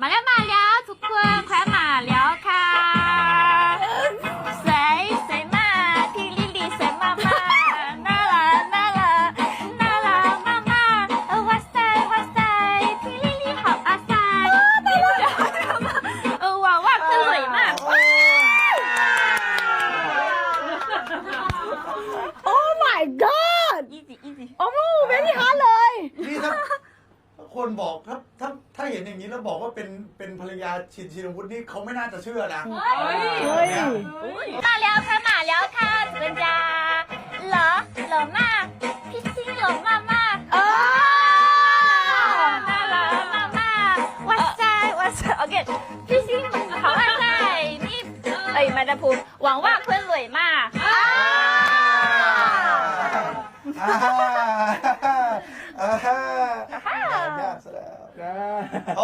มาแล้วมาแล้วทุกคนแควมาแล้วค่ะใส่ใส่มาพี่ลิลลี่ใส่มามาน่ารักน่ารักน่ารักมากมากเออวัดใส่วัดใส่พี่ลิลลี่好อาใส่เออหวังว่าจะสวยมากโอ้ my god easy easy โอ้โหเบบี้ฮาร์ดเลยนี่ถ้าถ้า คนบอกถ้าถ้าถ้าเห็นอย่างนี้แล้วบอกว่าเป็นเป็นภรรยาชินชินวุฒินี่เขาไม่น่าจะเชื่อนะเฮ้ยมาแล้วค่ะมาแล้วค่ะเรนจาเหรอเหรอมากพี่ซิงเหรอมากมากเออน่ารักมากมากวัดใจวัดใจโอเคพี่ซิงเขาวัดใจนี่เอ้ยมาดาพูหวังว่าเพื่อนรวยมากอ่า Aha! Aha! Sarap. Ah. Okay.